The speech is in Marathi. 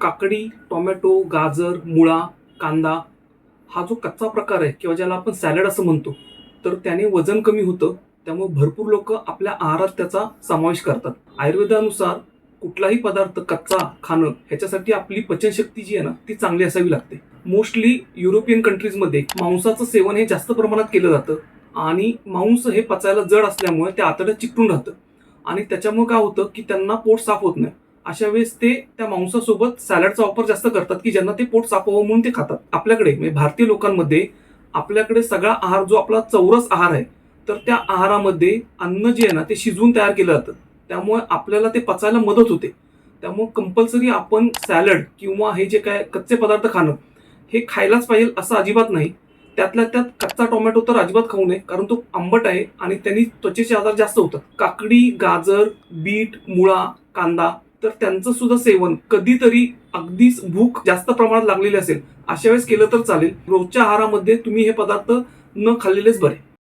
काकडी टोमॅटो गाजर मुळा कांदा हा जो कच्चा प्रकार आहे किंवा ज्याला आपण सॅलड असं म्हणतो तर त्याने वजन कमी होतं त्यामुळे भरपूर लोक आपल्या आहारात त्याचा समावेश करतात. आयुर्वेदानुसार कुठलाही पदार्थ कच्चा खाणं ह्याच्यासाठी आपली पचनशक्ती जी आहे ना ती चांगली असावी लागते. मोस्टली युरोपियन कंट्रीजमध्ये मांसाचं सेवन हे जास्त प्रमाणात केलं जातं आणि मांस हे पचायला जड असल्यामुळे ते आतड्यात चिकटून राहतं. आणि त्याच्यामुळे काय होतं की त्यांना पोट साफ होत नाही. अशा वेळेस ते त्या मांसासोबत सॅलडचा वापर जास्त करतात की ज्यांना ते पोट साफ व्हावं म्हणून ते खातात. आपल्याकडे म्हणजे भारतीय लोकांमध्ये आपल्याकडे सगळा आहार जो आपला चौरस आहार आहे तर त्या आहारामध्ये अन्न जे आहे ना ते शिजवून तयार केलं जातं. त्यामुळे आपल्याला ते पचायला मदत होते. त्यामुळे कंपल्सरी आपण सॅलड किंवा हे जे काय कच्चे पदार्थ खाणं हे खायलाच पाहिजे असं अजिबात नाही. त्यातल्या त्यात कच्चा टोमॅटो तर अजिबात खाऊ नये कारण तो आंबट आहे आणि त्यांनी त्वचेचे आजार जास्त होतात. काकडी गाजर बीट मुळा कांदा तर त्यांचं सुद्धा सेवन कधीतरी अगदीच भूक जास्त प्रमाणात लागलेली असेल अशा वेळेस केलं तर चालेल. रोजच्या आहारामध्ये तुम्ही हे पदार्थ न खाल्लेलेच बरे.